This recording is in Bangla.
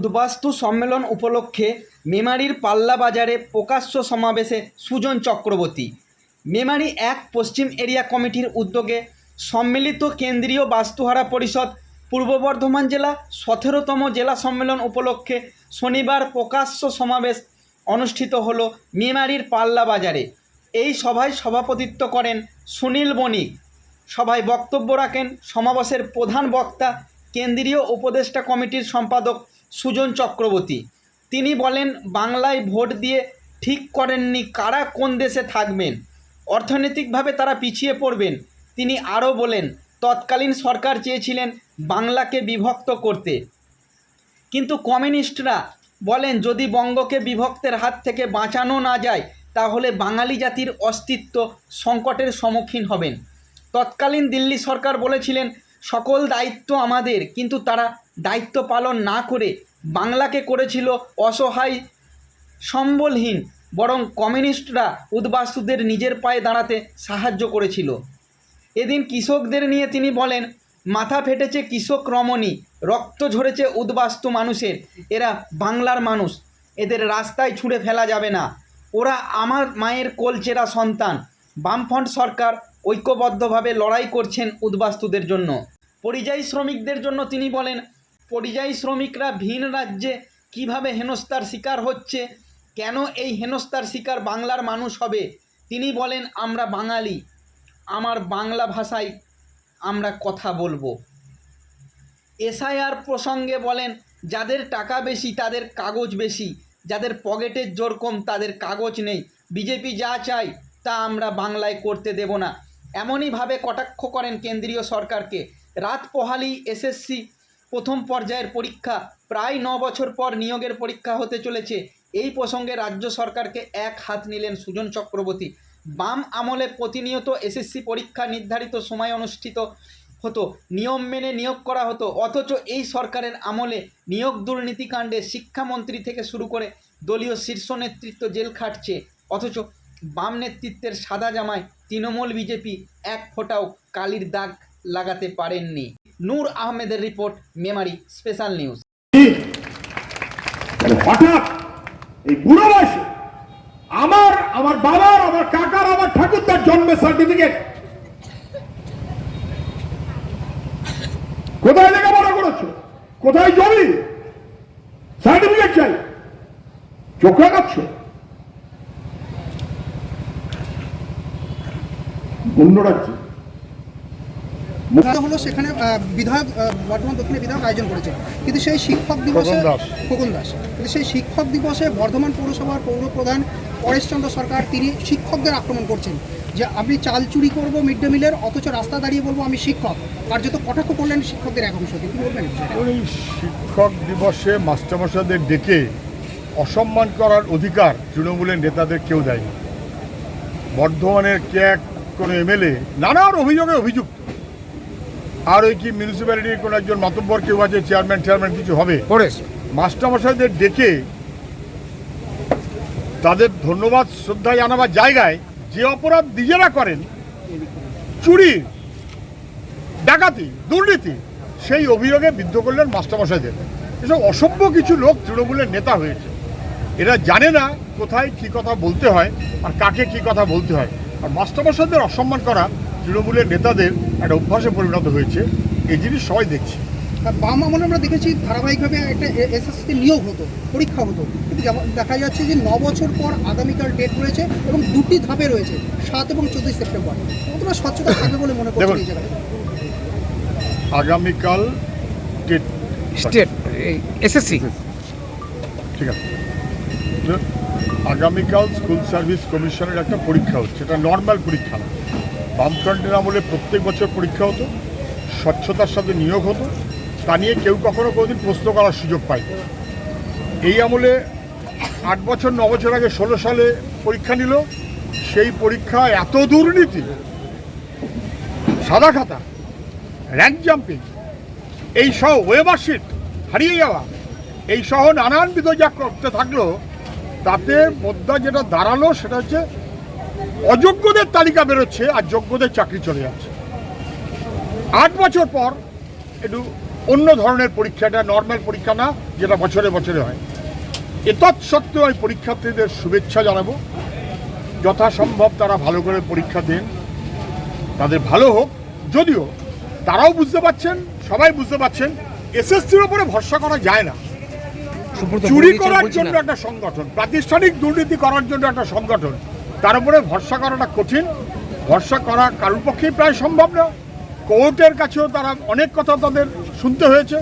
উদ্বাস্তু সম্মেলন উপলক্ষে মেমারির পাল্লা বাজারে প্রকাশ্য সমাবেশে সুজন চক্রবর্তী। মেমারি এক পশ্চিম এরিয়া কমিটির উদ্যোগে সম্মিলিত কেন্দ্রীয় বাস্তুহারা পরিষদ, পূর্ব বর্ধমান জেলা সতেরোতম জেলা সম্মেলন উপলক্ষে শনিবার প্রকাশ্য সমাবেশ অনুষ্ঠিত হল মেমারির পাল্লা বাজারে। এই সভায় সভাপতিত্ব করেন সুনীল বণিক। সভায় বক্তব্য রাখেন সমাবেশের প্রধান বক্তা, কেন্দ্রীয় উপদেষ্টা কমিটির সম্পাদক সুজন চক্রবর্তী। তিনি বলেন, বাংলায় ভোট দিয়ে ঠিক করেননি কারা কোন দেশে থাকবেন, অর্থনৈতিকভাবে তারা পিছিয়ে পড়বেন। তিনি আরও বলেন, তৎকালীন সরকার চেয়েছিলেন বাংলাকে বিভক্ত করতে। কিন্তু কমিউনিস্টরা বলেন, যদি বঙ্গকে বিভক্তের হাত থেকে বাঁচানো না যায়, তাহলে বাঙালি জাতির অস্তিত্ব সংকটের সম্মুখীন হবেন। তৎকালীন দিল্লি সরকার বলেছিলেন সকল দায়িত্ব আমাদের, কিন্তু তারা দায়িত্ব পালন না করে বাংলাকে করেছিল অসহায় সম্বলহীন, বরং কমিউনিস্টরা উদ্বাস্তুদের নিজের পায়ে দাঁড়াতে সাহায্য করেছিল। এদিন কৃষকদের নিয়ে তিনি বলেন, মাথা ফেটেছে কৃষক রমণী, রক্ত ঝরেছে উদ্বাস্তু মানুষের, এরা বাংলার মানুষ, এদের রাস্তায় ছুঁড়ে ফেলা যাবে না, ওরা আমার মায়ের কোলচেরা সন্তান। বামফ্রন্ট সরকার ঐক্যবদ্ধভাবে লড়াই করছেন উদ্বাস্তুদের জন্য। পরিযায়ী শ্রমিকদের জন্য তিনি বলেন, পরিযায়ী শ্রমিকরা ভিন রাজ্যে কীভাবে হেনস্থার শিকার হচ্ছে? কেন এই হেনস্থার শিকার বাংলার মানুষ হবে? তিনি বলেন, আমরা বাঙালি। আমার বাংলা ভাষায় আমরা কথা বলব। এসআইআর প্রসঙ্গে বলেন, যাদের টাকা বেশি, তাদের কাগজ বেশি। যাদের পকেটের জোর কম, তাদের কাগজ নেই। বিজেপি যা চায় তা আমরা বাংলায় করতে দেব না। এমনইভাবে কটাক্ষ করেন কেন্দ্রীয় সরকারকে। রাত পোহালি এসএসসি প্রথম পর্যায়ের পরীক্ষা, প্রায় ন বছর পর নিয়োগের পরীক্ষা হতে চলেছে। এই প্রসঙ্গে রাজ্য সরকারকে এক হাত নিলেন সুজন চক্রবর্তী। বাম আমলে প্রতিনিয়ত এসএসসি পরীক্ষা নির্ধারিত সময় অনুষ্ঠিত হতো, নিয়ম মেনে নিয়োগ করা হতো। অথচ এই সরকারের আমলে নিয়োগ দুর্নীতিকাণ্ডে শিক্ষামন্ত্রী থেকে শুরু করে দলীয় শীর্ষ নেতৃত্ব জেল খাটছে। অথচ বাম নেতৃত্বের সাদা জামায় তৃণমূল বিজেপি এক ফোঁটাও কালির দাগ লাগাতে পারেননি। নূর আহমেদের রিপোর্ট, মেমারি স্পেশাল নিউজ। হঠাৎ এই বুড়ো বয়সে আমার আমার বাবার, আমার কাকার, আমার ঠাকুরদার জন্মের সার্টিফিকেট কোথায় লেখাপড়া করেছ? কোথায় জমি? সার্টিফিকেট চাই। চোখ লাগাচ্ছ অন্য রাজ্যে। হলো সেখানে বিধায়ক বর্ধমান দক্ষিণে বিধায়ক আয়োজন করেছে। কিন্তু সেই শিক্ষক দিবসে খোকন দাস। খোকন দাস। কিন্তু সেই শিক্ষক দিবসে বর্ধমান পৌরসভার পৌর প্রধান পরেশচন্দ্র সরকার তিনি শিক্ষকদের আক্রমণ করছেন। যে আমি চাল চুরি করব মিড ডে মিলের অথচ রাস্তা দাঁড়িয়ে বলব আমি শিক্ষক। কার্যত কটাক্ষ করলেন শিক্ষকদের এক অংশ। কি বলবেন? ওই শিক্ষক দিবসে মাস্টারমশাইদের ডেকে অসম্মান করার অধিকার তৃণমূলের নেতাদের কেউ দেয়নি। বর্ধমানের কে এক কোনো এমএলএ নানান অভিযোগে অভিযুক্ত। আর ওই কি মিউনিসিপ্যালিটির কোনো একজন মাতব্বর কেউ আছে চেয়ারম্যান চেয়ারম্যান কিছু হবে। মাস্টারমশাইদের ডেকে তাদের ধন্যবাদ শ্রদ্ধা জানাবার জায়গায় যে অপরাধ নিজেরা করেন চুরি ডাকাতি দুর্নীতি সেই অভিযোগে বিদ্ধ করলেন মাস্টারমশাইদের। এসব অসভ্য কিছু লোক তৃণমূলের নেতা হয়েছে। এরা জানে না কোথায় কি কথা বলতে হয় আর কাকে কি কথা বলতে হয়। আর মাস্টারমশাইদের অসম্মান করা তৃণমূলের নেতাদের একটা অভ্যাসে পরিণত হয়েছে এই জিনিস সবাই দেখছে। আর বাম আমলে আমরা দেখেছি ধারাবাহিকভাবে একটা এসএসসি নিয়োগ হতো পরীক্ষা হতো। কিন্তু যেমন দেখা যাচ্ছে যে ন বছর পর আগামীকাল ডেট রয়েছে এবং দুটি ধাপে রয়েছে সাত এবং চোদ্দই সেপ্টেম্বর। কতটা স্বচ্ছতা থাকবে বলে মনে করছেন দেখুন, এই জায়গায় আগামীকাল টেট স্টেট এসএসসি। ঠিক আছে। আগামীকাল স্কুল সার্ভিস কমিশনের একটা পরীক্ষা হচ্ছে। এটা নর্মাল পরীক্ষা না। বামফ্রন্টের আমলে প্রত্যেক বছর পরীক্ষা হতো, স্বচ্ছতার সাথে নিয়োগ হতো। তা নিয়ে কেউ কখনো কোনোদিন প্রশ্ন করার সুযোগ পায়নি। এই আমলে আট বছর, ন বছর আগে ষোলো সালে পরীক্ষা নিল। সেই পরীক্ষা এত দুর্নীতি, সাদা খাতা, র্যাঙ্ক জাম্পিং, এই সহ ওয়েবার শিট হারিয়ে যাওয়া, এই সহ নানানবিধ যা করতে থাকল। তাতে মোদ্দা যেটা দাঁড়াল সেটা হচ্ছে অযোগ্যদের তালিকা বেরোচ্ছে আর যোগ্যদের চাকরি চলে যাচ্ছে। আট বছর পর একটু অন্য ধরনের পরীক্ষাটা নর্মাল পরীক্ষা না, যেটা বছরে বছরে হয়। এতৎসত্ত্বেও আমি পরীক্ষার্থীদের শুভেচ্ছা জানাব। যথাসম্ভব তারা ভালো করে পরীক্ষা দেন। তাদের ভালো হোক। যদিও তারাও বুঝতে পারছেন, সবাই বুঝতে পারছেন, এসএসসির উপরে ভরসা করা যায় না। চুরি করার জন্য একটা সংগঠন প্রাতিষ্ঠানিক দুর্নীতি করার জন্য একটা সংগঠন তার উপরে ভরসা করাটা কঠিন। ভরসা করা কারোর পক্ষেই প্রায় সম্ভব না কোর্টের কাছেও তারা অনেক কথা তাদের শুনতে হয়েছে।